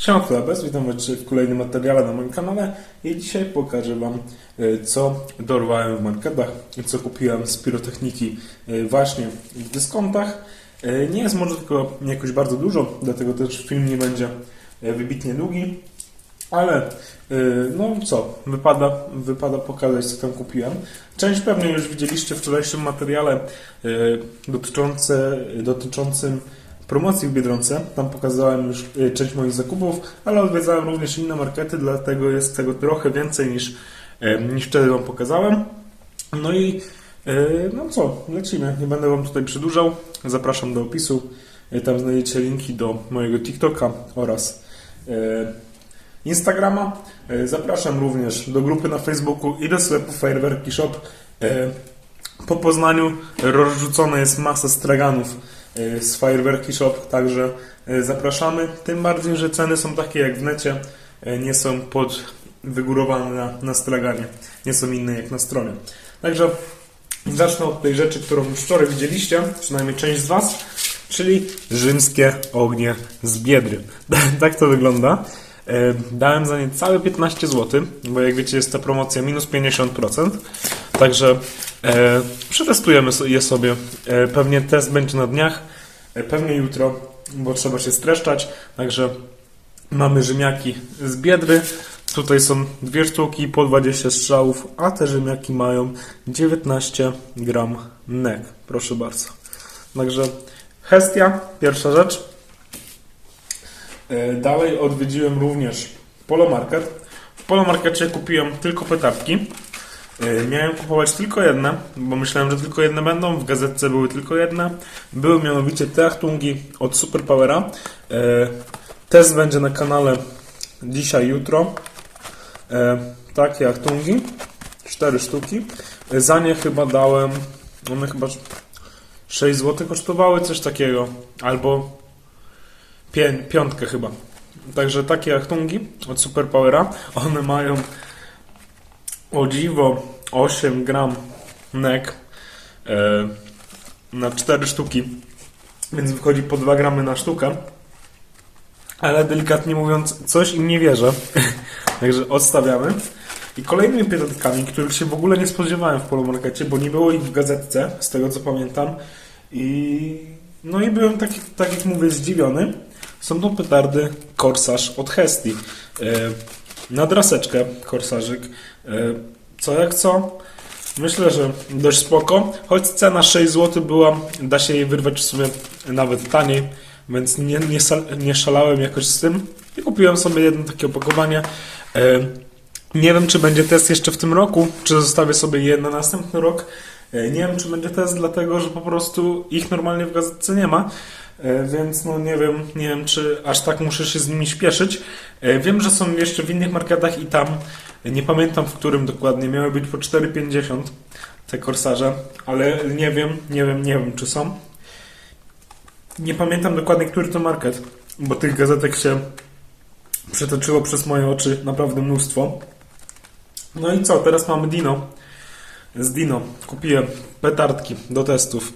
Siema Chlebes, witam Was w kolejnym materiale na moim kanale i dzisiaj pokażę Wam e, co dorwałem w marketach co kupiłem z pirotechniki e, właśnie w dyskontach. E, Nie jest może tylko jakoś bardzo dużo, dlatego też film nie będzie wybitnie długi, ale no co, wypada, wypada pokazać co tam kupiłem. Część pewnie już widzieliście w wczorajszym materiale dotyczące, dotyczącym promocji w Biedronce. Tam pokazałem już y, część moich zakupów, ale odwiedzałem również inne markety, dlatego jest tego trochę więcej niż, y, niż wtedy Wam pokazałem. No i y, no co, lecimy. Nie będę Wam tutaj przedłużał. Zapraszam do opisu. Tam znajdziecie linki do mojego TikToka oraz Instagrama. Zapraszam również do grupy na Facebooku i do sklepu Fajerwerki Shop. Po Poznaniu rozrzucona jest masa straganów z Fajerwerki Shop, także y, zapraszamy. Tym bardziej, że ceny są takie jak w necie, y, nie są pod wygórowane na, na straganie, nie są inne jak na stronie. Także zacznę od tej rzeczy, którą już wczoraj widzieliście, przynajmniej część z Was, czyli rzymskie ognie z Biedry. tak to wygląda. E, Dałem za nie całe 15 zł, bo jak wiecie jest ta promocja minus 50%. Także e, przetestujemy je sobie. E, pewnie test będzie na dniach, e, pewnie jutro, bo trzeba się streszczać. Także mamy Rzymiaki z Biedry. Tutaj są dwie sztuki po 20 strzałów, a te Rzymiaki mają 19 gram nek. Proszę bardzo. Także Hestia, pierwsza rzecz. E, Dalej odwiedziłem również Polomarket. W Polomarkecie kupiłem tylko petardki. E, Miałem kupować tylko jedne, bo myślałem, że tylko jedne będą. W gazetce były tylko jedne. Były mianowicie te Achtungi od Superpowera. E, Test będzie na kanale dzisiaj, jutro. Takie Achtungi. Cztery sztuki. Za nie chyba dałem, one chyba 6 zł kosztowały, coś takiego. Albo pię, piątkę chyba. Także takie achtungi od Superpowera. One mają o dziwo 8 gram nek e, na 4 sztuki. Więc wychodzi po 2 gramy na sztukę. Ale delikatnie mówiąc, coś im nie wierzę. Także odstawiamy. I kolejnymi pilotkami, których się w ogóle nie spodziewałem w polomarkecie, bo nie było ich w gazetce, z tego co pamiętam. I no i byłem tak, tak jak mówię zdziwiony. Są to petardy Korsarz od Hesti. E, na draseczkę Korsarzyk. E, co jak co? Myślę, że dość spoko. Choć cena 6 zł była, da się jej wyrwać w sumie nawet taniej, więc nie, nie, nie szalałem jakoś z tym. I kupiłem sobie jedno takie opakowanie. E, nie wiem, czy będzie test jeszcze w tym roku, czy zostawię sobie je na następny rok. E, Nie wiem, czy będzie test, dlatego że po prostu ich normalnie w gazetce nie ma. E, Więc no nie wiem, nie wiem, czy aż tak muszę się z nimi śpieszyć. E, Wiem, że są jeszcze w innych marketach i tam, nie pamiętam w którym dokładnie, miały być po 4,50 te korsarze, ale nie wiem, nie wiem, nie wiem, czy są. Nie pamiętam dokładnie, który to market, bo tych gazetek się przetoczyło przez moje oczy naprawdę mnóstwo. No i co, teraz mamy Dino. Z Dino kupiłem petardki do testów,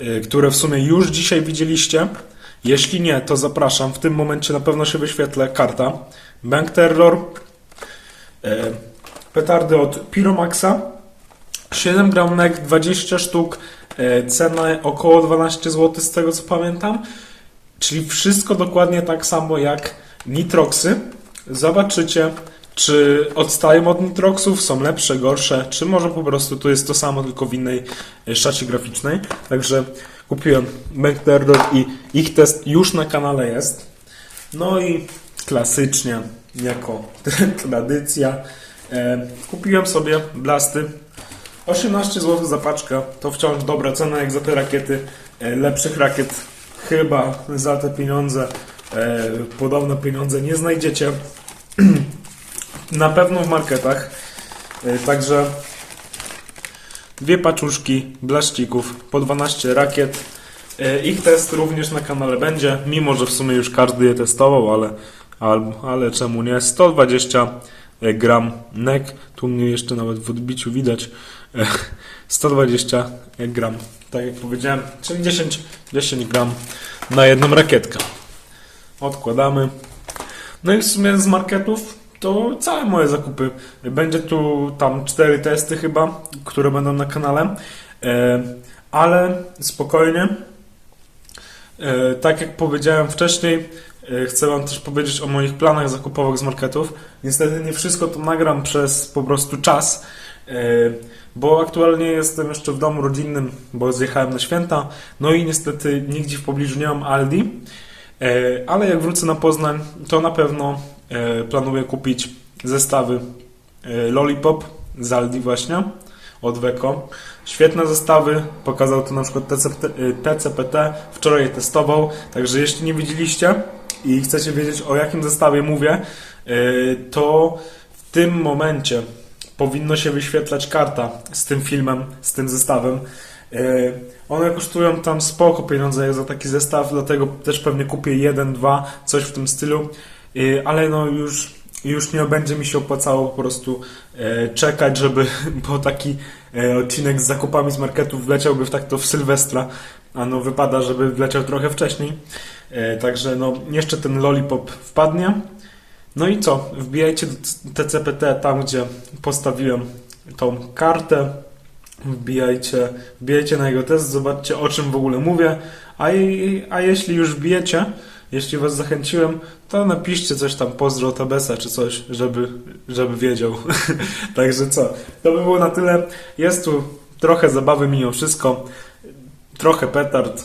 y, które w sumie już dzisiaj widzieliście. Jeśli nie, to zapraszam. W tym momencie na pewno się wyświetlę karta. Bank Terror. y, Petardy od Pyromaxa. 7 gram nek, 20 sztuk. y, Cena około 12 zł z tego co pamiętam. Czyli wszystko dokładnie tak samo jak Nitroxy. Zobaczycie, czy odstają od Nitroxów, są lepsze, gorsze, czy może po prostu to jest to samo, tylko w innej e, szacie graficznej. Także kupiłem Bank i ich test już na kanale jest. No i klasycznie, jako tradycja, e, kupiłem sobie blasty. 18 zł za paczkę to wciąż dobra cena jak za te rakiety. E, lepszych rakiet chyba za te pieniądze, e, podobne pieniądze nie znajdziecie. Na pewno w marketach. E, Także dwie paczuszki blaszcików po 12 rakiet. E, Ich test również na kanale będzie, mimo że w sumie już każdy je testował, ale, ale, ale czemu nie? 120 gram nek. Tu mnie jeszcze nawet w odbiciu widać. E, 120 gram, tak jak powiedziałem, czyli 10, 10 gram na jedną rakietkę. Odkładamy. No i w sumie z marketów to całe moje zakupy. Będzie tu tam cztery testy chyba, które będą na kanale. E, ale spokojnie. E, tak jak powiedziałem wcześniej, e, chcę Wam też powiedzieć o moich planach zakupowych z marketów. Niestety nie wszystko to nagram przez po prostu czas, bo aktualnie jestem jeszcze w domu rodzinnym, bo zjechałem na święta. No i niestety nigdzie w pobliżu nie mam Aldi. Ale jak wrócę na Poznań, to na pewno planuję kupić zestawy e, Lollipop z Aldi właśnie od Weko. Świetne zestawy, pokazał to na przykład TCPT, e, TCPT, wczoraj je testował, także jeśli nie widzieliście i chcecie wiedzieć o jakim zestawie mówię, e, to w tym momencie powinno się wyświetlać karta z tym filmem, z tym zestawem. E, One kosztują tam spoko pieniądze za taki zestaw, dlatego też pewnie kupię jeden, dwa, coś w tym stylu, E, ale no już, już nie będzie mi się opłacało po prostu e, czekać, żeby, bo taki e, odcinek z zakupami z marketu wleciałby w tak to w Sylwestra, a no wypada, żeby wleciał trochę wcześniej. E, Także no jeszcze ten lollipop wpadnie. No i co? Wbijajcie do TCPT tam, gdzie postawiłem tą kartę. Wbijajcie, wbijajcie na jego test, zobaczcie o czym w ogóle mówię. A, i- a jeśli już wbijecie, jeśli was zachęciłem, to napiszcie coś tam, pozdro od Abesa czy coś, żeby, żeby wiedział. Także co? To by było na tyle. Jest tu trochę zabawy mimo wszystko. Trochę petard,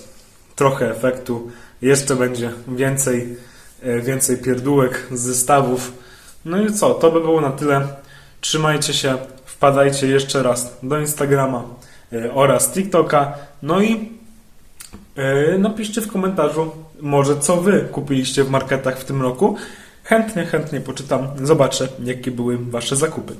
trochę efektu. Jeszcze będzie więcej, e, więcej pierdółek zestawów. No i co? To by było na tyle. Trzymajcie się. Wpadajcie jeszcze raz do Instagrama e, oraz TikToka. No i e, napiszcie w komentarzu, może co wy kupiliście w marketach w tym roku. Chętnie, chętnie poczytam, zobaczę, jakie były wasze zakupy.